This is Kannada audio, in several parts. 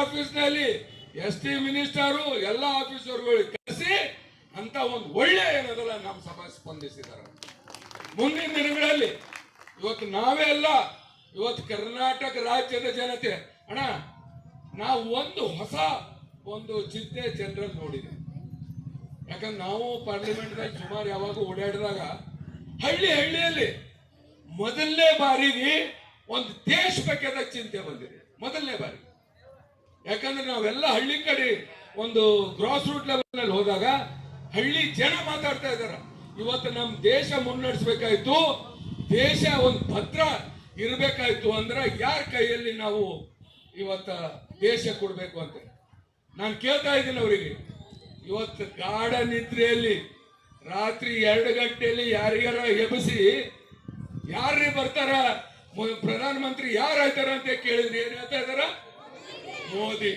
ಆಫೀಸ್ನಲ್ಲಿ ಎಸ್ ಟಿ ಮಿನಿಸ್ಟರು, ಎಲ್ಲ ಆಫೀಸರ್ಗಳು ಕರೆಸಿ ಅಂತ ಒಂದು ಒಳ್ಳೆ ಏನದಲ್ಲ ನಮ್ಮ ಸಭಾ ಸ್ಪಂದಿಸಿದ್ದಾರೆ. ಮುಂದಿನ ದಿನಗಳಲ್ಲಿ ಇವತ್ತು ನಾವೇ ಅಲ್ಲ, ಇವತ್ತು ಕರ್ನಾಟಕ ರಾಜ್ಯದ ಜನತೆ. ಅಣ್ಣ, ನಾವು ಒಂದು ಹೊಸ ಒಂದು ಚಿಂತೆ ಜನರಲ್ಲಿ ನೋಡಿದೆ. ಯಾಕಂದ್ರೆ ನಾವು ಪಾರ್ಲಿಮೆಂಟ್ದಾಗ ಸುಮಾರು ಯಾವಾಗ ಓಡಾಡಿದಾಗ ಹಳ್ಳಿ ಹಳ್ಳಿಯಲ್ಲಿ ಮೊದಲನೇ ಬಾರಿಗೆ ಒಂದು ದೇಶ ಬಗ್ಗೆ ಚಿಂತೆ ಬಂದಿದೆ. ಮೊದಲನೇ ಬಾರಿ ಯಾಕಂದ್ರೆ ನಾವೆಲ್ಲ ಹಳ್ಳಿ ಕಡೆ ಒಂದು ಗ್ರಾಸ್ ರೂಟ್ ಲೆವೆಲ್ ಹೋದಾಗ ಹಳ್ಳಿ ಜನ ಮಾತಾಡ್ತಾ ಇದ್ದಾರೆ. ಇವತ್ತು ನಮ್ಮ ದೇಶ ಮುನ್ನಡೆಸಬೇಕಾಯ್ತು, ದೇಶ ಒಂದು ಭದ್ರ ಇರಬೇಕಾಯ್ತು ಅಂದ್ರೆ ಯಾರ ಕೈಯಲ್ಲಿ ನಾವು ಇವತ್ತ ದೇಶ ಕೊಡಬೇಕು ಅಂತ. ನಾನು ಕೇಳ್ತಾ ಇದ್ದೀನಿ ಅವರಿಗೆ, ಇವತ್ತು ಗಾಢ ನಿದ್ರೆಯಲ್ಲಿ ರಾತ್ರಿ ಎರಡು ಗಂಟೆಯಲ್ಲಿ ಯಾರಿಗಾರ ಎಬ್ಬಿಸಿ ಯಾರ್ರೀ ಬರ್ತಾರ? ಪ್ರಧಾನಮಂತ್ರಿ ಯಾರು ಆಯ್ತಾರ ಅಂತ ಕೇಳಿದ್ರಿ ಏನ್ ಹೇಳ್ತಾ ಇದಾರ ಮೋದಿ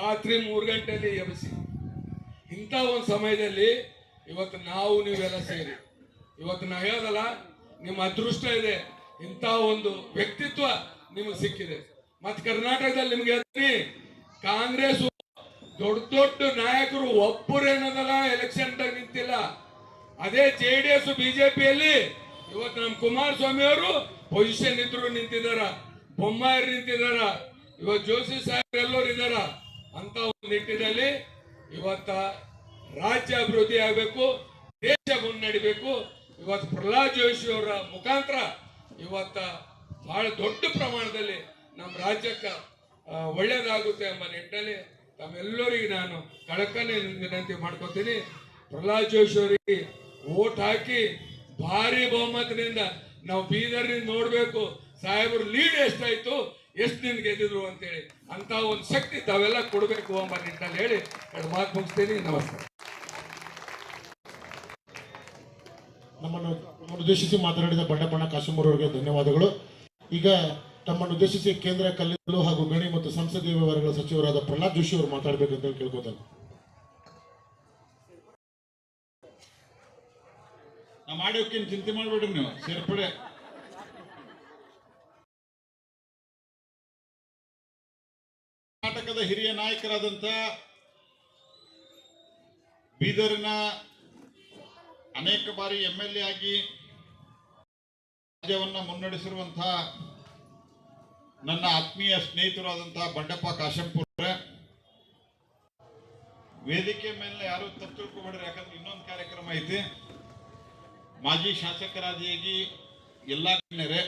ರಾತ್ರಿ ಮೂರು ಗಂಟೆಯಲ್ಲಿ ಎಬ್ಬಿಸಿ. ಇಂಥ ಒಂದು ಸಮಯದಲ್ಲಿ ಇವತ್ತು ನಾವು ನೀವೆಲ್ಲ ಸೇರಿ. ಇವತ್ತು ನಾ ಹೇಳೋದಲ್ಲ, ನಿಮ್ಮ ಅದೃಷ್ಟ ಇದೆ. ಇಂಥ ಒಂದು ವ್ಯಕ್ತಿತ್ವ ನಿಮಗೆ ಸಿಕ್ಕಿದೆ. ಮತ್ತು ಕರ್ನಾಟಕದಲ್ಲಿ ನಿಮ್ಗೆ ಹೇಳ್ತೀನಿ ಕಾಂಗ್ರೆಸ್ ದೊಡ್ಡ ದೊಡ್ಡ ನಾಯಕರು ಒಬ್ಬರೇನದಲ್ಲ ಎಲೆಕ್ಷನ್ ನಿಂತಿಲ್ಲ. ಅದೇ ಜೆ ಡಿ ಎಸ್ ಬಿಜೆಪಿಯಲ್ಲಿ ಇವತ್ತು ನಮ್ಮ ಕುಮಾರಸ್ವಾಮಿ ಅವರು ಪೊಸಿಷನ್ ಇದ್ರು ನಿಂತಿದಾರ ಬೊಮ್ಮಾಯರು ನಿಂತಿದಾರ. ಇವತ್ತು ಜೋಶಿ ಸಾಹೇಬ್ ಎಲ್ಲರೂ ಇದಾರ? ಅಂತ ಒಂದು ನಿಟ್ಟಿನಲ್ಲಿ ಇವತ್ತ ರಾಜ್ಯ ಅಭಿವೃದ್ಧಿ ಆಗಬೇಕು, ದೇಶ ಮುನ್ನಡಿಬೇಕು. ಇವತ್ತು ಪ್ರಹ್ಲಾದ್ ಜೋಶಿ ಅವರ ಮುಖಾಂತರ ಇವತ್ತ ಬಹಳ ದೊಡ್ಡ ಪ್ರಮಾಣದಲ್ಲಿ ನಮ್ಮ ರಾಜ್ಯಕ್ಕೆ ಒಳ್ಳೆಯದಾಗುತ್ತೆ ಎಂಬ ನಿಟ್ಟಿನಲ್ಲಿ ತಮ್ಮೆಲ್ಲರಿಗೂ ನಾನು ಕಳಕನೆ ವಿನಂತಿ ಮಾಡ್ಕೋತೀನಿ. ಪ್ರಹ್ಲಾದ್ ಜೋಶಿ ಅವರಿಗೆ ಓಟ್ ಹಾಕಿ ಭಾರಿ ಬಹುಮತದಿಂದ ನಾವು ಬೀದರ್ನಿಂದ ನೋಡಬೇಕು. ಸಾಹೇಬರು ಲೀಡ್ ಎಷ್ಟಾಯ್ತು? ಎಷ್ಟು ನಿನ್ ಗೆದ್ದಿದ್ರು ಅಂತೇಳಿ ಅಂತ ಒಂದು ಶಕ್ತಿ ತಾವೆಲ್ಲ ಕೊಡಬೇಕು ಎಂಬ ನಿಟ್ಟಿನಲ್ಲಿ ಹೇಳಿ ಎರಡು ಮಾತು ಮುಗಿಸ್ತೀನಿ. ನಮಸ್ಕಾರ. ನಮ್ಮನ್ನು ಉದ್ದೇಶಿಸಿ ಮಾತನಾಡಿದ ಬಂಡಪಣ್ಣ ಕಾಶಂಬರವರಿಗೆ ಅವರಿಗೆ ಧನ್ಯವಾದಗಳು. ಈಗ ತಮ್ಮನ್ನು ಉದ್ದೇಶಿಸಿ ಕೇಂದ್ರ ಕಲ್ಲಿದ್ದಲು ಹಾಗೂ ಗಣಿ ಮತ್ತು ಸಂಸದೀಯ ವ್ಯವಹಾರಗಳ ಸಚಿವರಾದ ಪ್ರಹ್ಲಾದ್ ಜೋಶಿ ಅವರು ಮಾತಾಡಬೇಕಂತ ಅಂತ ಕೇಳ್ಕೊತಾರೆ ನಾ ಆಡಿಯೋಕ್ಕೇನು ಚಿಂತೆ ಮಾಡ್ಬೇಡ್ರಿ ನೀವು. ಸೇರ್ಪಡೆ. ಕರ್ನಾಟಕದ ಹಿರಿಯ ನಾಯಕರಾದಂಥ ಬೀದರಿನ ಅನೇಕ ಬಾರಿ ಎಂ ಎಲ್ ಎ ಆಗಿ ರಾಜ್ಯವನ್ನ ಮುನ್ನಡೆಸಿರುವಂತಹ ನನ್ನ ಆತ್ಮೀಯ ಸ್ನೇಹಿತರಾದಂತಹ ಬಂಡಪ್ಪ ಕಾಶಂಪುರ ವೇದಿಕೆ ಮೇಲೆ ಯಾರು ತಪ್ಪು ತಿಳ್ಕೊಬೇಡ್ರಿ, ಯಾಕಂದ್ರೆ ಇನ್ನೊಂದು ಕಾರ್ಯಕ್ರಮ ಐತಿ. ಮಾಜಿ ಶಾಸಕರಾದಿಯಾಗಿ ಎಲ್ಲ ಗಣ್ಯರೇ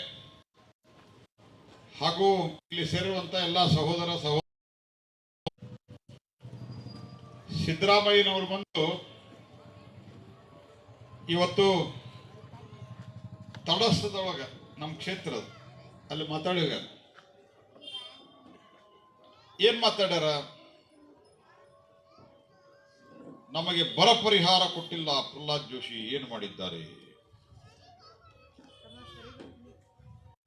ಹಾಗೂ ಇಲ್ಲಿ ಸೇರುವಂತ ಎಲ್ಲ ಸಹೋದರ ಸಹೋದರ ಸಿದ್ದರಾಮಯ್ಯನವರು ಬಂದು ಇವತ್ತು ತಡಸ್ತದೊಳಗ ನಮ್ಮ ಕ್ಷೇತ್ರದ ಅಲ್ಲಿ ಮಾತಾಡಿಗ ಏನ್ ಮಾತಾಡ್ಯಾರ? ನಮಗೆ ಬರ ಪರಿಹಾರ ಕೊಟ್ಟಿಲ್ಲ ಪ್ರಹ್ಲಾದ್ ಜೋಶಿ, ಏನು ಮಾಡಿದ್ದಾರೆ?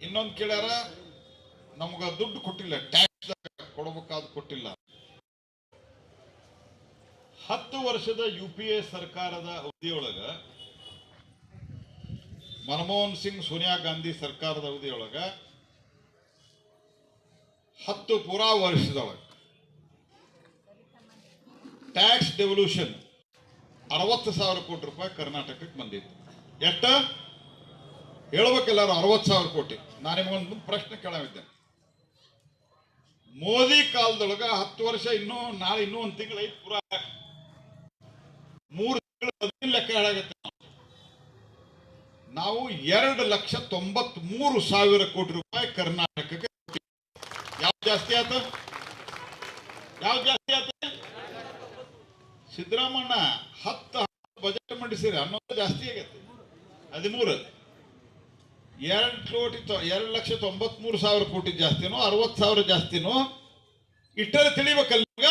ಇನ್ನೊಂದು ಕೇಳ್ಯಾರ, ನಮ್ಗ ದುಡ್ಡು ಕೊಟ್ಟಿಲ್ಲ ಟ್ಯಾಕ್ಸ್ ಕೊಡಬೇಕಾದ ಕೊಟ್ಟಿಲ್ಲ. ಹತ್ತು ವರ್ಷದ ಯು ಪಿ ಎ ಸರ್ಕಾರದ ಅವಧಿಯೊಳಗ ಮನಮೋಹನ್ ಸಿಂಗ್ ಸೋನಿಯಾ ಗಾಂಧಿ ಸರ್ಕಾರದ ಅವಧಿಯೊಳಗ ಹತ್ತು ಪೂರಾ ವರ್ಷದೊಳಗೆ ಟ್ಯಾಕ್ಸ್ ಡೆವಲ್ಯೂಷನ್ ಅರವತ್ತು ಸಾವಿರ ಕೋಟಿ ರೂಪಾಯಿ ಕರ್ನಾಟಕಕ್ಕೆ ಬಂದಿತ್ತು. ಎಷ್ಟ ಹೇಳ್ಬೇಕೆಲ್ಲರೂ ಅರವತ್ತು ಸಾವಿರ ಕೋಟಿ. ನಾನು ನಿಮಗೊಂದು ಪ್ರಶ್ನೆ ಕೇಳವಿದ್ದೇನೆ ಮೋದಿ ಕಾಲದೊಳಗ ಹತ್ತು ವರ್ಷ ಇನ್ನೂ, ನಾಳೆ ಇನ್ನೂ ಒಂದು ತಿಂಗಳು ಐದು ಪೂರ. ಮೂರು ತಿಂಗಳು ಹದಿನೈದು ಲೆಕ್ಕ ಹೇಳಾಗತ್ತೆ ನಾವು. ಎರಡು ಲಕ್ಷ ತೊಂಬತ್ ಮೂರು ಸಾವಿರ ಕೋಟಿ ರೂಪಾಯಿ ಕರ್ನಾಟಕಕ್ಕೆ ಯಾವ್ದು ಜಾಸ್ತಿ ಆತ? ಯಾವ್ದು ಜಾಸ್ತಿ ಆತ? ಸಿದ್ದರಾಮಣ್ಣ, ಹತ್ತು ಬಜೆಟ್ ಮಂಡಿಸಿರಿ ಅನ್ನೋದು ಜಾಸ್ತಿ ಆಗೈತೆ ಹದಿಮೂರು. ಎರಡು ಕೋಟಿ ಎರಡು ಲಕ್ಷ ತೊಂಬತ್ಮೂರು ಸಾವಿರ ಕೋಟಿ ಜಾಸ್ತಿನೋ, ಅರವತ್ತು ಸಾವಿರ ಜಾಸ್ತಿನೋ, ಇಟ್ಟರೆ ತಿಳಿಬೇಕಲ್ಲ ನಿಮ್ಗ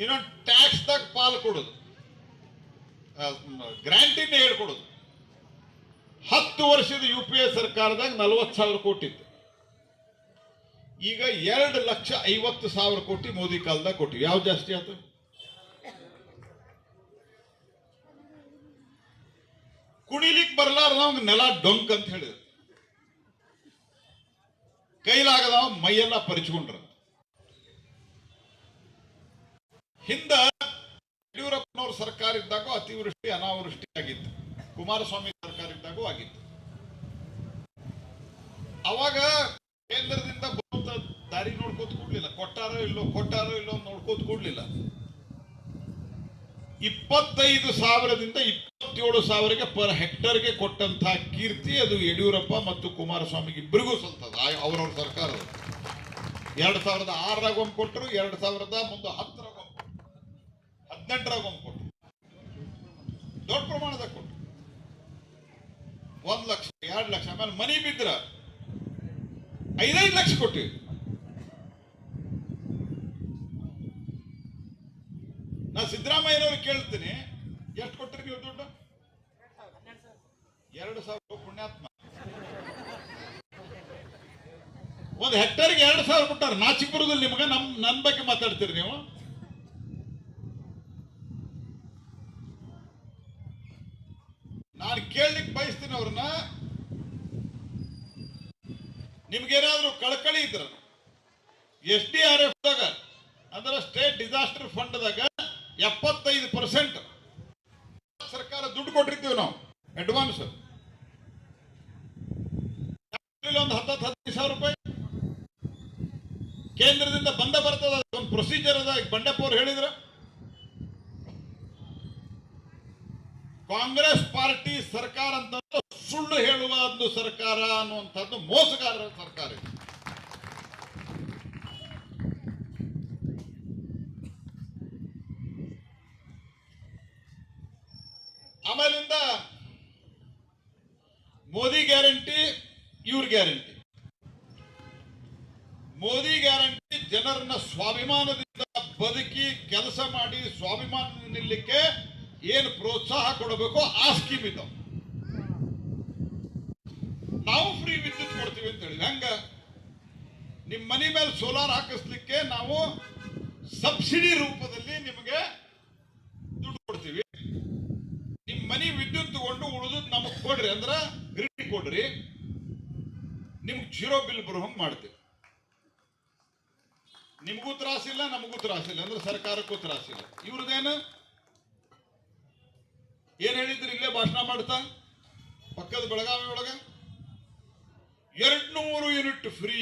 ಇನ್ನೊಂದು ಟ್ಯಾಕ್ಸ್ದಾಗ ಪಾಲು ಕೊಡೋದು. ಗ್ರಾಂಟಿನ ಹೇಳ್ಕೊಡೋದು. ಹತ್ತು ವರ್ಷದ ಯು ಪಿ ಎ ಸರ್ಕಾರದಾಗ ನಲವತ್ತು ಸಾವಿರ ಕೋಟಿ ಇತ್ತು ಈಗ ಎರಡು ಲಕ್ಷ ಐವತ್ತು ಸಾವಿರ ಕೋಟಿ ಮೋದಿ ಕಾಲದಾಗ ಕೊಟ್ಟಿವಿ. ಯಾವ ಜಾಸ್ತಿ ಆಯ್ತು ಕುಣಿಲಿಕ್ ಬರ್ಲಾರ್ದವಂಗ ನೆಲ ಡೊಂಕ್ ಅಂತ ಹೇಳಿದ್ರು. ಕೈಲಾಗದ ಮೈಯೆಲ್ಲ ಪರಿಚ್ಕೊಂಡ್ರ. ಹಿಂದ ಯಡಿಯೂರಪ್ಪನವ್ರ ಸರ್ಕಾರ ಇದ್ದಾಗ ಅತಿವೃಷ್ಟಿ ಅನಾವೃಷ್ಟಿ ಆಗಿತ್ತು ಕುಮಾರಸ್ವಾಮಿ ಸರ್ಕಾರ ಇದ್ದಾಗೂ ಆಗಿತ್ತು. ಅವಾಗ ಕೇಂದ್ರದಿಂದ ಬರುವಂತ ದಾರಿ ನೋಡ್ಕೋತ ಕೂಡ್ಲಿಲ್ಲ. ಕೊಟ್ಟಾರೋ ಇಲ್ಲೋ ಕೊಟ್ಟಾರೋ ಇಲ್ಲೋ ನೋಡ್ಕೋತ ಕೂಡ್ಲಿಲ್ಲ. ಇಪ್ಪತ್ತೈದು ಸಾವಿರದಿಂದ ಇಪ್ಪತ್ತೇಳು ಸಾವಿರಕ್ಕೆ ಪರ್ ಹೆಕ್ಟರ್ಗೆ ಕೊಟ್ಟಂತಹ ಕೀರ್ತಿ ಅದು ಯಡಿಯೂರಪ್ಪ ಮತ್ತು ಕುಮಾರಸ್ವಾಮಿಗೆ ಇಬ್ಬರಿಗೂ ಸಲ್ತದ ಅವರವ್ರ ಸರ್ಕಾರದ ಎರಡ್ ಸಾವಿರದ ಆರರಾಗ ಒಮ್ಮೆ ಕೊಟ್ಟರು, ಎರಡ್ ಸಾವಿರದ ಮುಂದೆ ಹತ್ತರಾಗ ಹದಿನೆಂಟರಾಗ ಒಂದು ಕೊಟ್ಟರು ದೊಡ್ಡ ಪ್ರಮಾಣದಾಗ ಕೊಟ್ಟರು ಒಂದು ಲಕ್ಷ, ಎರಡು ಲಕ್ಷ, ಆಮೇಲೆ ಮನಿ ಬಿದ್ರ ಐದೈದು ಲಕ್ಷ ಕೊಟ್ಟಿವಿ ನಾ ಸಿದ್ದರಾಮಯ್ಯನವ್ರು ಕೇಳ್ತೀನಿ, ಎಷ್ಟು ಕೊಟ್ಟಿರಿ ನೀವು ದುಡ್ಡು? ಎರಡು ಸಾವಿರ ಪುಣ್ಯಾತ್ಮ. ಒಂದು ಹೆಕ್ಟರ್ಗೆ ಎರಡು ಸಾವಿರ ಕೊಟ್ಟಾರ. ನಾಚಿಕ್ ಬರುದಿಲ್ಲ ನಿಮ್ಗೆ ನಮ್, ನನ್ ಬಗ್ಗೆ ಮಾತಾಡ್ತೀರಿ ನೀವು? ನಾನು ಕೇಳಲಿಕ್ಕೆ ಬಯಸ್ತೀನಿ ಅವ್ರನ್ನ. ನಿಮ್ಗೇನಾದ್ರೂ ಕಳಕಳಿ ಇದ್ರ, ಎಸ್ ಡಿ ಆರ್ ಎಫ್ ದಾಗ, ಅಂದ್ರೆ ಸ್ಟೇಟ್ ಡಿಸಾಸ್ಟರ್ ಫಂಡ್ ದಾಗ ಎಪ್ಪತ್ತೈದು ಪರ್ಸೆಂಟ್ ಸರ್ಕಾರ ದುಡ್ಡು ಕೊಟ್ಟಿರ್ತೀವಿ ನಾವು, ಅಡ್ವಾನ್ಸ್. ಒಂದು ಹತ್ತತ್ತು, ಹದಿನೈದು ಸಾವಿರ ರೂಪಾಯಿ. ಕೇಂದ್ರದಿಂದ ಬಂದ ಬರ್ತದ ಒಂದು ಪ್ರೊಸೀಜರ್ ಅದ. ಬಂಡೆಪ್ಪ ಅವ್ರು ಹೇಳಿದ್ರ ಕಾಂಗ್ರೆಸ್ ಪಾರ್ಟಿ ಸರ್ಕಾರ ಅಂತ ಸುಳ್ಳು ಹೇಳುವ ಒಂದು ಸರ್ಕಾರ ಅನ್ನುವಂಥದ್ದು ಮೋಸಗಾರರ ಸರ್ಕಾರ ಇದೆ. ಆಮೇಲಿಂದ ಮೋದಿ ಗ್ಯಾರಂಟಿ, ಇವ್ರ ಗ್ಯಾರಂಟಿ. ಮೋದಿ ಗ್ಯಾರಂಟಿ ಜನರನ್ನ ಸ್ವಾಭಿಮಾನದಿಂದ ಬದುಕಿ ಕೆಲಸ ಮಾಡಿ ಸ್ವಾಭಿಮಾನ ನಿಲ್ಲಕ್ಕೆ ಏನು ಪ್ರೋತ್ಸಾಹ ಕೊಡಬೇಕು ಆ ಸ್ಕೀಮ್ ಇದ್ದಾವ ನಾವು ಫ್ರೀ ವಿದ್ಯುತ್ ಕೊಡ್ತೀವಿ ಅಂತ ಹೇಳಿ. ಹಂಗ? ನಿಮ್ಮ ಮನೆ ಮೇಲೆ ಸೋಲಾರ್ ಹಾಕಿಸ್ಲಿಕ್ಕೆ ನಾವು ಸಬ್ಸಿಡಿ ರೂಪದಲ್ಲಿ ನಿಮಗೆ ದುಡ್ಡು ಕೊಡ್ತೀವಿ. ನಿಮ್ಮ ಮನಿ ವಿದ್ಯುತ್ ತಗೊಂಡು ಉಳಿದು ನಮಗೆ ಕೊಡ್ರಿ ಅಂದ್ರ ಗ್ರಿಡ್ ಕೊಡ್ರಿ. ನಿಮ್ಗೆ ಜೀರೋ ಬಿಲ್ ಬರೋ ಹಂಗ್ ಮಾಡ್ತೀವಿ. ನಿಮಗೂ ತ್ರಾಸಿಲ್ಲ ನಮಗೂ ತ್ರಾಸಿಲ್ಲ ಅಂದ್ರೆ ಸರ್ಕಾರಕ್ಕೂ ತ್ರಾಸಿಲ್ಲ ಇವ್ರದ್ದೇನು ಏನ್ ಹೇಳಿದ್ರು ಇಲ್ಲೇ ಭಾಷಣ ಮಾಡ್ತಾ? ಪಕ್ಕದ ಬೆಳಗಾವಿ ಒಳಗ? ಎರಡ್ ನೂರು ಯೂನಿಟ್ ಫ್ರೀ.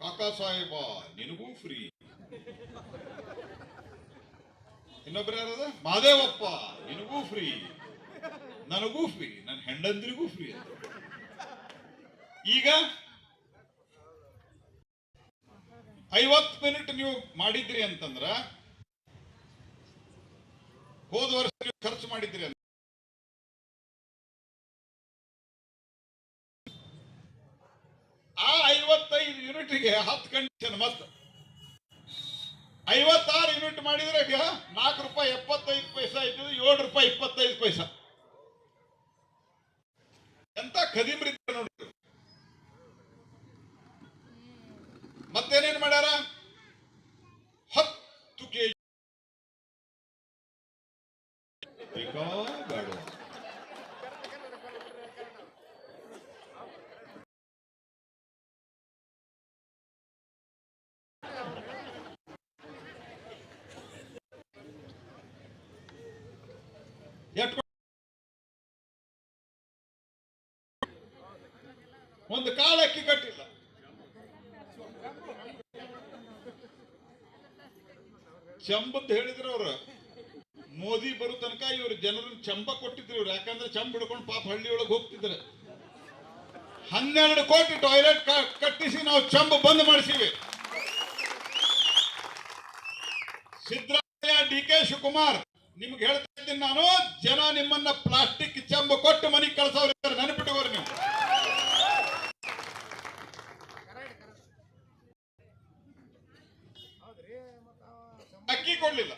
ಕಾಕಾ ಸಾಹೇಬ, ನಿನಗೂ ಫ್ರೀ. ಇನ್ನೊಬ್ರು ಯಾರದ? ಮಾದೇವಪ್ಪ, ನಿನಗೂ ಫ್ರೀ. ನನಗೂ ಫ್ರೀ ನನ್ನ ಹೆಂಡಂದ್ರಿಗೂ ಫ್ರೀ ಈಗ ಐವತ್ತು ಮಿನಿಟ್ ನೀವು ಮಾಡಿದ್ರಿ ಅಂತಂದ್ರ ಹೋದ ವರ್ಷ ಖರ್ಚು ಮಾಡಿದ್ರಿ ಅಂತ ಆ ಐವತ್ತೈದು ಯೂನಿಟ್ಗೆ ಹತ್ತು ಕಂಡೀಷನ್ ಮತ್ತೆ ಐವತ್ತಾರು ಯೂನಿಟ್ ಮಾಡಿದ್ರೆ ನಾಲ್ಕು ರೂಪಾಯಿ ಎಪ್ಪತ್ತೈದು ಪೈಸಾ ಇದ್ದು ಏಳು ರೂಪಾಯಿ ಇಪ್ಪತ್ತೈದು ಪೈಸಾ. ಎಂತ ಖದೀಮ್ರಿ ನೋಡಿ. ಮತ್ತೇನೇನ್ ಮಾಡ್ಯಾರ ಹತ್ತು ಕೆಜಿ ಬೇಕೋ ಬೇಡವೋ? ಒಂದು ಕಾಲಕ್ಕೆ ಕಟ್ಟಿಲ್ಲ ಚಂಬಂತ ಹೇಳಿದ್ರು ಅವರು ಇವ್ರು ಜನರನ್ನ ಚಂಬ ಕೊಟ್ಟಿದ್ರು ಇವ್ರು. ಯಾಕಂದ್ರೆ ಚಂಬ ಹಿಡ್ಕೊಂಡು ಪಾಪ ಹಳ್ಳಿ ಒಳಗೆ ಹೋಗ್ತಿದ್ರು. ಹನ್ನೆರಡು ಕೋಟಿ ಟಾಯ್ಲೆಟ್ ಕಟ್ಟಿಸಿ ನಾವು ಚಂಬ ಬಂದ್ ಮಾಡಿಸಿವಿ. ಸಿದ್ದರಾಮಯ್ಯ ಡಿ ಕೆ ಶಿವಕುಮಾರ್, ನಿಮ್ಗೆ ಹೇಳ್ತಾ ಇದ್ದೀನಿ ನಾನು, ಜನ ನಿಮ್ಮನ್ನ ಪ್ಲಾಸ್ಟಿಕ್ ಚಂಬ ಕೊಟ್ಟು ಮನೆಗೆ ಕಳ್ಸೋರು ನೆನಪಿಟ್ಟುಕೋರಿ ನೀವು. ಅಕ್ಕಿ ಕೊಡ್ಲಿಲ್ಲ.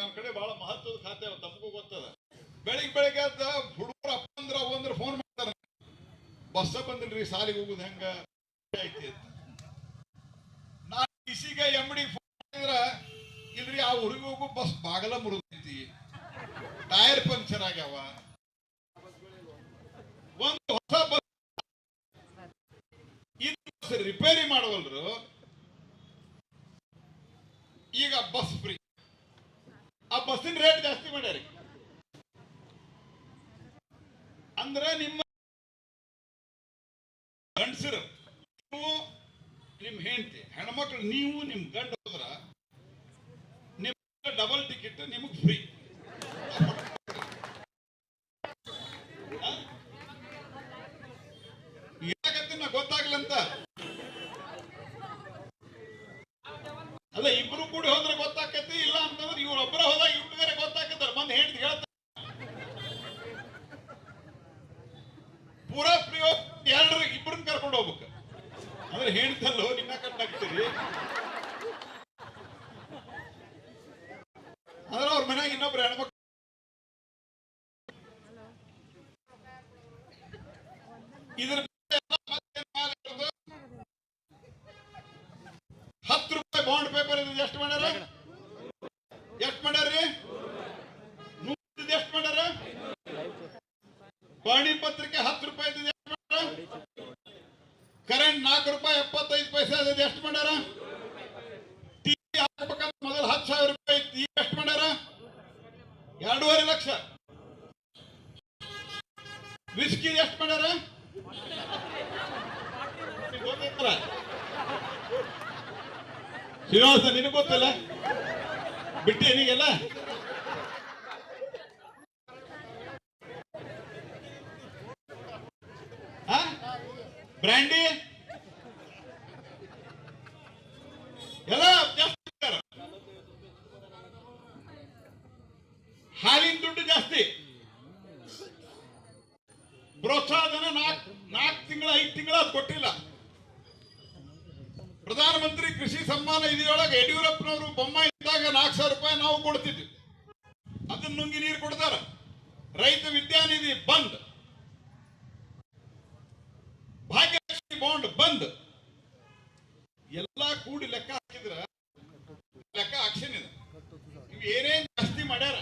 ನನ್ನ ಕಡೆ ಬಹಳ ಮಹತ್ವದ ಖಾತೆ ತಮಗೂ ಗೊತ್ತದ. ಬೆಳಿಗ್ಗೆ ಬೆಳಿಗ್ಗೆ ಅಂತ ಹುಡುಗರು ಅಪ್ಪಂದ್ರ ಅವಂದ್ರ ಫೋನ್ ಮಾಡ್ತಾರ. ಬಸ್ಸ ಬಂದಿಲ್ರಿ, ಸಾಲಿಗೆ ಹೋಗುದು ಹೆಂಗ? ಐತಿ ಅಂತ. ನಾ ಇಸಿಗೆ ಎಮ್ಡಿ ಫೋನ್ ಮಾಡಿದ್ರ, ಇಲ್ರಿ, ಆ ಹುಡುಗಿ ಹೋಗು, ಬಸ್ ಬಾಗಲ ಮುರಿದೈತಿ. ಟೈರ್ ಪಂಕ್ಚರ್ ಆಗ್ಯಾವ. ಒಂದು ಹೊಸ ಬಸ್ ಇದು ರಿಪೇರಿ ಮಾಡವಲ್ರು ಈಗ ಬಸ್ ಫ್ರೀ ಆ ಬಸ್ಸಿನ ರೇಟ್ ಜಾಸ್ತಿ ಮಾಡ್ಯಾರಿ ಅಂದ್ರೆ ನಿಮ್ಮ ಗಂಡಸರು ನೀವು ನಿಮ್ ಹೆಂಡತಿ ಹೆಣ್ಮಕ್ಳು ನೀವು ನಿಮ್ ಗಂಡ ಹೋದ್ರ ನಿಮ್ ಡಬಲ್ ಟಿಕೆಟ್ ನಿಮಗ್ ಫ್ರೀ ಯಾಕಂತ ನಾ ಗೊತ್ತಾಗ್ಲಂತ ಅಲ್ಲ ಇಬ್ರು ಕೂಡಿ ಹೋದ್ರೆ ಗೊತ್ತಾಕತಿ ಇಲ್ಲ ಅಂತಂದ್ರೆ ಇವ್ರ ಒಬ್ಬರ ಹೋದಾಗ ಇವ್ರಿಗೆ ಗೊತ್ತಾಕತ್ತಾರ ಮಂದಿ ಹೇಳ್ತಿ ಹೇಳ್ತಾರ ಪೂರಾ ಫ್ರೀ ಎರಡ್ರ ಇಬ್ರನ್ನ ಕರ್ಕೊಂಡು ಹೋಗ್ಬೇಕು ಅಂದ್ರೆ ಹೇಳ್ತಲ್ಲೋ ನಿನ್ನ ಕಟ್ಟಾಗ್ತೀರಿ ಆದ್ರೆ ಅವ್ರ ಮನ್ಯಾಗ ಇನ್ನೊಬ್ರು ಹೆಣ್ಮಕ್ಳು ಇದ್ರ ಬಗ್ಗೆ ಎಲ್ಲ ಮತ್ತೆ ಮಾತಾಡೋದು. ಹತ್ತು ರೂಪಾಯಿ ಬಾಂಡ್ ಪೇಪರ್ ಇದು ಎಷ್ಟು ಮಾಡ್ಯಾರ? ಎಷ್ಟು ಮಾಡ್ಯಾರ್ರಿ? ನೂರು ಎಷ್ಟು ಮಾಡ್ಯಾರ? ಬಾಣಿ ಪತ್ರಿಕೆ ಹತ್ತು ರೂಪಾಯಿ ಕರೆಂಟ್ ನಾಲ್ಕು ರೂಪಾಯಿ ಎಪ್ಪತ್ತೈದು ಪೈಸೆ ಎಷ್ಟು ಮಾಡ್ಯಾರ? brandy? ಎಲ್ಲ ಕೂಡಿ ಲೆಕ್ಕ ಹಾಕಿದ್ರ ಲೆಕ್ಕ ಆಕ್ಷನ್ ಇದೆ. ನೀವು ಏನೇನ್ ಜಾಸ್ತಿ ಮಾಡ್ಯಾರ?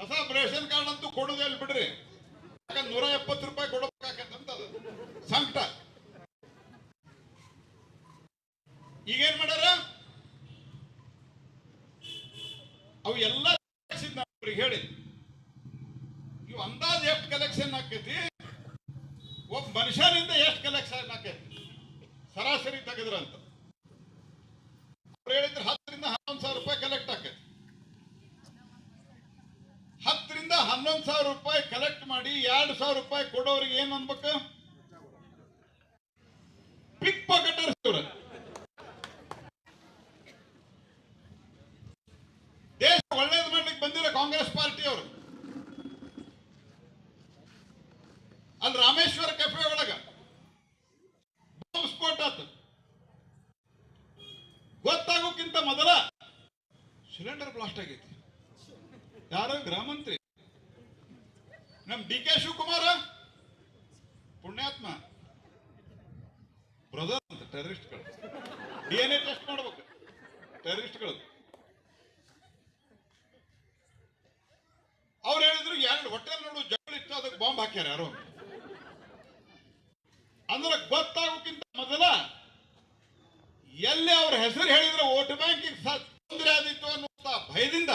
ಹೊಸ ರೇಷನ್ ಕಾರ್ಡ್ ಅಂತೂ ಕೊಡೋದು ಎಲ್ಲಿ ಬಿಡ್ರಿ. ನೂರ ಎಪ್ಪತ್ತು ರೂಪಾಯಿ ಕೊಡಬೇಕಾಗತ್ತಂತ ಸಂಕಟ. ಈಗೇನ್ ಮಾಡ್ಯಾರ? ಅವು ಎಲ್ಲ ಹೇಳಿ. ಇವು ಅಂದಾಜ್ ಎಷ್ಟು ಕಲೆಕ್ಷನ್ ಆಕೈತಿ? ಒಬ್ಬ ಮನುಷ್ಯನಿಂದ ಎಷ್ಟು ಕಲೆಕ್ಷನ್ ಹಾಕೈತಿ ಸರಾಸರಿ ತೆಗೆದ್ರಂತ. ಅವ್ರು ಹೇಳಿದ್ರೆ ಹತ್ತರಿಂದ ಹನ್ನೊಂದು ಸಾವಿರ ರೂಪಾಯಿ ಕಲೆಕ್ಟ್ ಆಕೈತಿ ಹತ್ತರಿಂದ ಹನ್ನೊಂದು ಸಾವಿರ ರೂಪಾಯಿ ಕಲೆಕ್ಟ್ ಮಾಡಿ ಎರಡು ಸಾವಿರ ರೂಪಾಯಿ ಕೊಡೋರಿಗೆ ಏನು ಅನ್ಬೇಕು ಪಿಕ್ ಪಾಕೆಟರ್ಸ್ ಇವ್ರು ದೇಶ ಒಳ್ಳೇದು ಮಾಡ್ಲಿಕ್ಕೆ ಬಂದಿಲ್ಲ ಕಾಂಗ್ರೆಸ್ ಪಾರ್ಟಿ ಅವರು ಅಲ್ಲಿ ರಾಮೇಶ್ವರ ಕೆಫೆ ಒಳಗ ಬಾಂಬ್ ಸ್ಫೋಟ ಆತು ಗೊತ್ತಾಗೋಕ್ಕಿಂತ ಮೊದಲ ಸಿಲಿಂಡರ್ ಬ್ಲಾಸ್ಟ್ ಆಗೈತಿ ಯಾರು ಗೃಹ ಮಂತ್ರಿ ನಮ್ ಡಿ ಕೆ ಶಿವಕುಮಾರ ಪುಣ್ಯಾತ್ಮ ಬ್ರದರ್ ಅಂತ ಟೆರರಿಸ್ಟ್ಗಳು. ಡಿ ಎನ್ ಎ ಟೆಸ್ಟ್ ಮಾಡ್ಬೇಕು. ಟೆರರಿಸ್ಟ್ಗಳು. ಅವ್ರು ಹೇಳಿದ್ರು, ಎರಡು ಹೋಟೆಲ್ ನೋಡು, ಜಗಳ ಇತ್ತು, ಅದಕ್ಕೆ ಬಾಂಬ್ ಹಾಕ್ಯಾರ ಯಾರು. ಅಂದ್ರೆ ಗೊತ್ತಾಗೋಕ್ಕಿಂತ ಮೊದಲ ಎಲ್ಲಿ ಅವ್ರ ಹೆಸರು ಹೇಳಿದ್ರೆ, ವೋಟ್ ಬ್ಯಾಂಕಿಗೆ ತೊಂದರೆ ಆದಿತ್ತು ಅನ್ನುವಂತ ಭಯದಿಂದ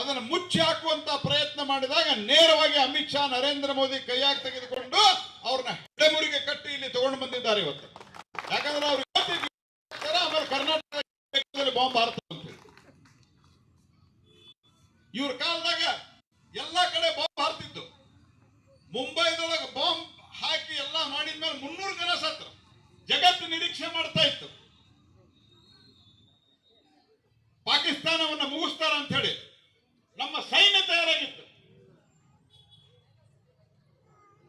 ಅದನ್ನು ಮುಚ್ಚಿ ಹಾಕುವಂತ ಪ್ರಯತ್ನ ಮಾಡಿದಾಗ ನೇರವಾಗಿ ಅಮಿತ್ ಶಾ, ನರೇಂದ್ರ ಮೋದಿ ಕೈಯಾಗಿ ತೆಗೆದುಕೊಂಡು ಅವ್ರನ್ನ ಹೆಡೆಮುರಿಗೆ ಕಟ್ಟಿ ಇಲ್ಲಿ ತಗೊಂಡು ಬಂದಿದ್ದಾರೆ ಇವತ್ತು. ಯಾಕಂದ್ರೆ ಅವ್ರು ಆಮೇಲೆ ಕರ್ನಾಟಕದಲ್ಲಿ ಬಾಂಬ್ ಹಾರ್ತದೆ ಅಂತ. ಇವ್ರ ಕಾಲದಾಗ ಎಲ್ಲಾ ಕಡೆ ಬಾಂಬ್ ಹಾರ್ತಿತ್ತು. ಮುಂಬೈದೊಳಗೆ ಬಾಂಬ್ ಹಾಕಿ ಎಲ್ಲ ಮಾಡಿದ್ಮೇಲೆ ಮುನ್ನೂರು ಜನ ಸತ್ರು ಜಗತ್ತು ನಿರೀಕ್ಷೆ ಮಾಡ್ತಾ ಇತ್ತು. ಪಾಕಿಸ್ತಾನವನ್ನ ಮುಗಿಸ್ತಾರ ಅಂತ ಹೇಳಿ ನಮ್ಮ ಸೈನ್ಯ ತಯಾರಾಗಿತ್ತು.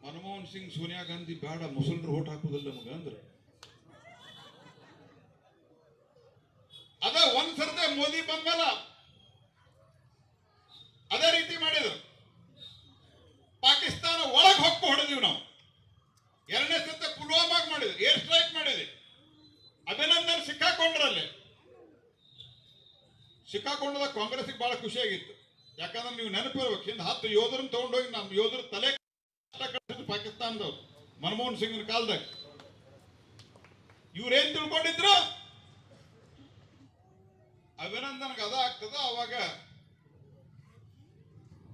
ಮನಮೋಹನ್ ಸಿಂಗ್, ಸೋನಿಯಾ ಗಾಂಧಿ ಬೇಡ ಮುಸಲ್ರು ಓಟ್ ಹಾಕುದಿಲ್ಲ ನಮಗ ಅಂದ್ರೆ ಅದ ಒಂದ್ ಸರ್ತೆ ಮೋದಿ ಬಂದ್ಮೇಲ ಅದೇ ರೀತಿ ಮಾಡಿದ್ರು ಪಾಕಿಸ್ತಾನ ಒಳಗೆ ಹೊಕ್ಕು ಹೊಡೆದಿವಿ ನಾವು ಎರಡನೇ ಸತ್ತ ಪುಲ್ವಾಮಾಗ್ ಮಾಡಿದ್ವಿ ಏರ್ ಸ್ಟ್ರೈಕ್ ಮಾಡಿದ್ವಿ ಸಿಕ್ಕಾಕೊಂಡದ ಕಾಂಗ್ರೆಸ್ಗೆ ಬಹಳ ಖುಷಿಯಾಗಿತ್ತು. ಯಾಕಂದ್ರೆ ನೀವು ನೆನಪಿರ್ಬೇಕು, ಹಿಂದೆ ಹತ್ತು ಯೋಧರನ್ನ ತಗೊಂಡೋಗಿ ನಮ್ಮ ಯೋಧರ ತಲೆ ಪಾಕಿಸ್ತಾನದವ್ರು, ಮನಮೋಹನ್ ಸಿಂಗ್ನ ಕಾಲದಾಗ. ಇವ್ರೇನ್ ತಿಳ್ಕೊಂಡಿದ್ರು? ಅಭಿನಂದನ್ಗೆ ಅದ ಆಗ್ತದ ಅವಾಗ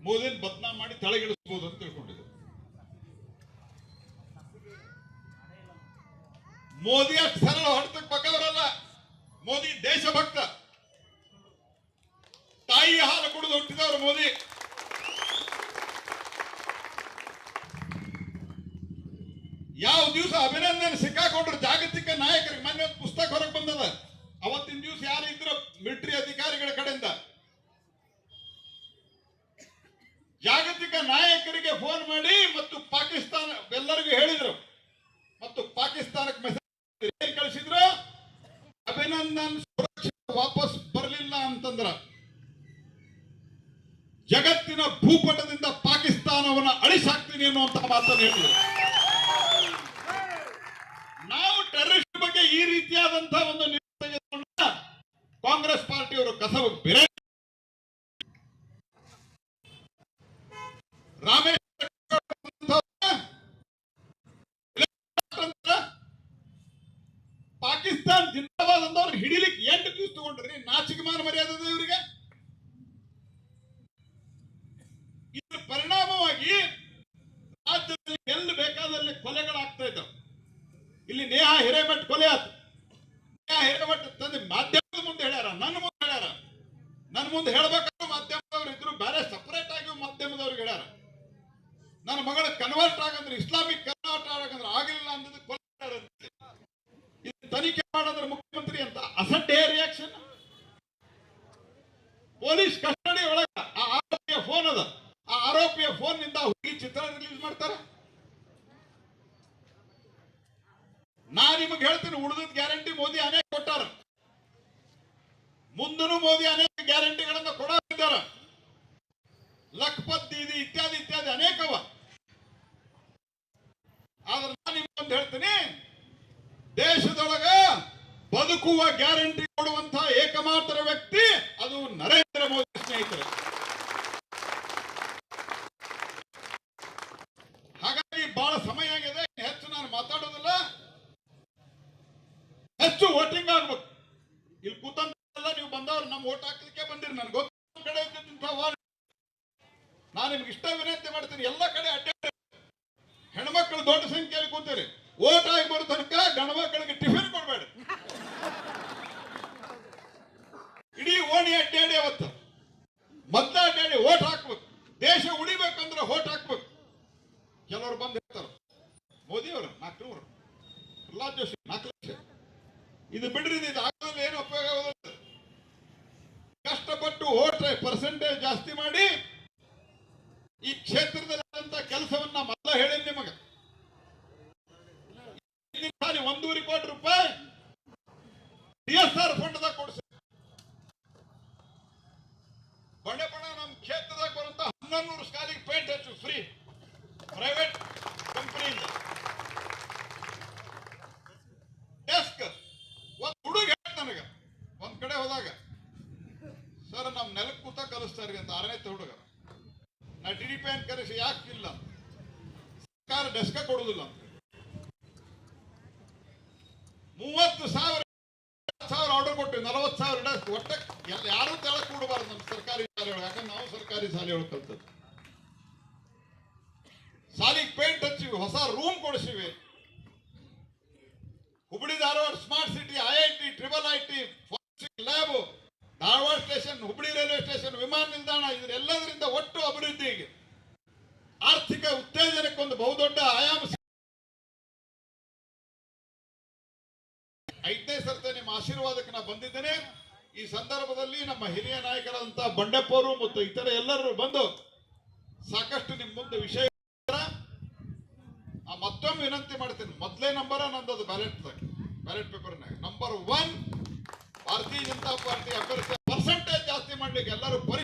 ಮೋದಿನ ಬದ್ನಾಮ್ ಮಾಡಿ ತಳಗಿಳಿಸ್ಬೋದು ಅಂತ ತಿಳ್ಕೊಂಡಿದ್ರು. ಮೋದಿ ಅಷ್ಟು ಸರಳ ಬಕ್ಕವರಲ್ಲ ಮೋದಿ ದೇಶಭಕ್ತ. ತಾಯಿ ಹಾಲು ಕುಡಿದು ಹುಟ್ಟಿದವರು ಮೋದಿ. ಯಾವ ದಿವಸ ಅಭಿನಂದನೆ ಸಿಕ್ಕಾಕೊಂಡ್ರು ಜಾಗತಿಕ ನಾಯಕರಿಗೆ? ಮೊನ್ನೆ ಒಂದು ಪುಸ್ತಕ ಹೊರಗೆ ಬಂದದ. ಅವತ್ತಿನ ದಿವಸ ಯಾರು ಇದ್ರ? ಮಿಲಿಟರಿ ಅಧಿಕಾರಿಗಳ ಕಡೆಯಿಂದ. ಜಾಗತಿಕ ನಾಯಕರಿಗೆ ಫೋನ್ ಮಾಡಿ ಮತ್ತು ಪಾಕಿಸ್ತಾನ, ಎಲ್ಲರಿಗೂ ಹೇಳಿದ್ರು. ಮತ್ತು ಪಾಕಿಸ್ತಾನಕ್ಕೆ ಮೆಸೇಜ್ ಕಳಿಸಿದ್ರು? ಅಭಿನಂದನ್ ಸುರಕ್ಷಿತ ವಾಪಸ್ ಬರಲಿಲ್ಲ ಅಂತಂದ್ರ. ಜಗತ್ತಿನ ಭೂಪಟದಿಂದ ಪಾಕಿಸ್ತಾನವನ್ನ ಅಳಿಸಾಕ್ತೀನಿ ಅನ್ನುವಂತಹ ಮಾತನ್ನು ಹೇಳಿದ್ರು ನಾವು ಟೆರರಿಸ್ಟ್ ಬಗ್ಗೆ ಈ ರೀತಿಯಾದಂತಹ ಒಂದು ನಿರ್ಣಯ ಕಾಂಗ್ರೆಸ್ ಪಾರ್ಟಿಯವರು ಕಸವ ಬೆರೆ ರಾಮೇಶ್ವರ ಹಿರೇಮಠ್ ತಂದೆ ಮಾಧ್ಯಮದ ಮುಂದೆ ಹೇಳ್ಯಾರ, ನನ್ನ ಮುಂದೆ ಹೇಳ್ಯಾರ. ನನ್ನ ಮುಂದೆ ಹೇಳ್ಬೇಕಾದ್ರೆ ಮಾಧ್ಯಮದವ್ರು ಇದ್ರು, ಬೇರೆ ಸಪರೇಟ್ ಆಗಿ ಮಾಧ್ಯಮದವ್ರಿಗೆ ಹೇಳ್ಯಾರ. ನನ್ನ ಮಗಳ ಕನ್ವರ್ಟ್ ಆಗಂದ್ರೆ, ಇಸ್ಲಾಮಿಕ್ ಕನ್ವರ್ಟ್ ಆಗಂದ್ರೆ ಆಗಲಿಲ್ಲ ಅಂದದ್ದು ಕೊಲೆ ಮಾಡ್ಯಾರಂತೆ. ಇದು ತನಿಖೆ ಮಾಡಿದ್ರೆ ಮುಖ್ಯಮಂತ್ರಿ ಅಂತ ಅಸಡ್ಡೆ ರಿಯಾಕ್ಷನ್ ಪೊಲೀಸ್ ಕಸ್ಟಡಿ ಒಳಗ ಆ ಆರೋಪಿಯ ಫೋನ್ ಅದ. ಆ ಆರೋಪಿಯ ಫೋನ್ನಿಂದ ಹುಡುಗಿ ಚಿತ್ರ ರಿಲೀಸ್ ಮಾಡ್ತಾರೆ. ನಾ ನಿಮಗೆ ಹೇಳ್ತೀನಿ ಉಳಿದ ಗ್ಯಾರಂಟಿ ಮೋದಿ ಅನೇಕ ಮುಂದೂ ಮೋದಿ ಅನೇಕ ಗ್ಯಾರಂಟಿಗಳನ್ನ ಕೊಡಿದ್ದಾರೆ ಲಖಪತ್ ದೀದಿ ಇತ್ಯಾದಿ ಇತ್ಯಾದಿ ಅನೇಕವ. ಆದ್ರೆ ನಾನು ನಿಮ್ಗೊಂದು ಹೇಳ್ತೀನಿ, ದೇಶದೊಳಗ ಬದುಕುವ ಗ್ಯಾರಂಟಿ ಕೊಡುವಂತಹ ಏಕಮಾತ್ರ ವ್ಯಕ್ತಿ ಅದು ನರೇಂದ್ರ ಮೋದಿ ಸ್ನೇಹಿತರೆ ಹಾಗಾಗಿ ಬಹಳ ಸಮಯ ಆಗಿದೆ ಇನ್ನು ಹೆಚ್ಚು ನಾನು ಮಾತಾಡೋದಿಲ್ಲ ಹೆಚ್ಚು ವೋಟಿಂಗ್ ಆಗ್ಬೇಕು ಇಲ್ಲಿ ಕೂತಂತೆಲ್ಲ ನೀವು ಬಂದವ್ರು ನಮ್ಮ ಓಟ್ ಹಾಕ್ಲಿಕ್ಕೆ ಬಂದಿರಿ ನನ್ಗೆ ಗೊತ್ತ ಕಡೆ ಇದ್ದಿದ್ದಂಥ ವಾರ್ಡ್ ನಾನು ನಿಮ್ಗೆ ಇಷ್ಟ ವಿನಂತಿ ಮಾಡ್ತೀನಿ ಎಲ್ಲ ಕಡೆ ಅಡ್ಡಾಡಿ ಹೆಣ್ಮಕ್ಳು ದೊಡ್ಡ ಸಂಖ್ಯೆಯಲ್ಲಿ ಕೂತೀರಿ ಓಟ್ ಆಗಿ ಬರೋ ತನಕ ಗಂಡ್ಮಕ್ಳಿಗೆ ಟಿಫಿನ್ ಕೊಡ್ಬೇಡ ಇಡೀ ಓಣಿ ಅಡ್ಡಾಡಿ ಅವತ್ತು ಮೊದ್ಲ ಅಡ್ಡಾಡಿ ಓಟ್ ಹಾಕ್ಬೇಕು ದೇಶ ಉಳಿಬೇಕಂದ್ರೆ ಓಟ್ ಹಾಕ್ಬೇಕು ಕೆಲವರು ಬಂದು ಹೇಳ್ತಾರೆ ಮೋದಿ ಅವರು ನಾಲ್ಕು ನೂರು ಪ್ರಹ್ಲಾದ್ ಜೋಶಿ ನಾಲ್ಕು ಲಕ್ಷ ಇದು ಬಿಡ್ರಿ ಇದು ಆಗೋದ್ರಲ್ಲಿ ಏನು ಉಪಯೋಗ ಆಗೋದಿಲ್ಲ ಕಷ್ಟಪಟ್ಟು ಓಟ್ ಪರ್ಸೆಂಟೇಜ್ ಜಾಸ್ತಿ ಮಾಡಿ ಈ ಕ್ಷೇತ್ರದಲ್ಲಿ ಆದಂತ ಕೆಲಸವನ್ನ ಮೊದಲ ಹೇಳಿ ನಿಮಗ ಹಿಂದಿನ ಸಾರಿ ಒಂದೂವರೆ ಕೋಟಿ ರೂಪಾಯಿ ಡಿ ಎಸ್ ಆರ್ ಫಂಡ್ದಾಗ ಕೊಡಿಸಿ ಬಂಡೆಪಣ ನಮ್ಮ ಕ್ಷೇತ್ರದಾಗ ಬರುವಂತ ಹನ್ನೊಂದು ನೂರು ಸ್ಕಾಲಿಗೆ ಪೇಂಟ್ ಹಚ್ಚು ಫ್ರೀ ಪ್ರೈವೇಟ್ ಕಂಪನಿಯಿಂದ ಡೆಸ್ಕ್ ಒಂದ್ ಹುಡುಗ ಹೇಳ್ತ ನನಗ ಒಂದ್ ಕಡೆ ಹೋದಾಗ ಸರ್ ನಮ್ ನೆಲಕ್ಕೆ ಕೂತ ಕಲಿಸ್ತಾರ್ರಿ ಅಂತ ಆರನೇ ಹುಡುಗ ನಾ ಟಿ ಡಿ ಪಿ ಅಂತ ಕರೆಸಿ ಯಾಕೆ ಇಲ್ಲ ಸರ್ಕಾರ ಡೆಸ್ಕ ಕೊಡುದಿಲ್ಲ ಅಂತ ಮೂವತ್ತು ಸಾವಿರ ಸಾವಿರ ಆರ್ಡರ್ ಕೊಟ್ಟು ನಲವತ್ತು ಸಾವಿರ ಡೆಸ್ಕ್ ಒಟ್ಟ ಎಲ್ಲ ಯಾರು ತೆಳಕ್ ಕೊಡಬಾರ್ದು ನಮ್ಮ ಸರ್ಕಾರಿ ಶಾಲೆಯೊಳಗೆ ಯಾಕಂದ್ರೆ ನಾವು ಸರ್ಕಾರಿ ಶಾಲೆಯೊಳಗೆ ಕಲ್ತದ್ದು ಸಾಲಿಗೆ ಪೇಂಟ್ ಹಚ್ಚಿವಿ ಹೊಸ room ಕೊಡಿಸಿವಿ Hubballi Dharwad smart city I I T triple I T lab Dharwad station Hubli railway station ವಿಮಾನ ನಿಲ್ದಾಣ ಇದೆಲ್ಲದರಿಂದ ಒಟ್ಟು ಅಭಿವೃದ್ಧಿಗೆ ಆರ್ಥಿಕ ಉತ್ತೇಜನಕ್ಕೆ ಒಂದು ಬಹುದೊಡ್ಡ ಆಯಾಮ ಐದನೇ ಸರ್ತಿ ನಿಮ್ಮ ಆಶೀರ್ವಾದಕ್ಕೆ ನಾ ಬಂದಿದ್ದೇನೆ. ಈ ಸಂದರ್ಭದಲ್ಲಿ ನಮ್ಮ ಹಿರಿಯ ನಾಯಕರಾದಂತಹ ಬಂಡೆಪ್ಪವರು ಮತ್ತು ಇತರ ಎಲ್ಲರೂ ಬಂದು ಸಾಕಷ್ಟು ನಿಮ್ಮ ಮುಂದೆ ವಿಷಯ ಮತ್ತೊಮ್ಮೆ ವಿನಂತಿ ಮಾಡ್ತೀನಿ. ಮೊದಲೇ ನಂಬರ ನಂದದು ballot. Ballot ಪೇಪರ್ನಾಗ. Number one Bharatiya Janata party ಅಭ್ಯರ್ಥಿ ಪರ್ಸೆಂಟೇಜ್ ಜಾಸ್ತಿ ಮಾಡ್ಲಿಕ್ಕೆ ಎಲ್ಲರೂ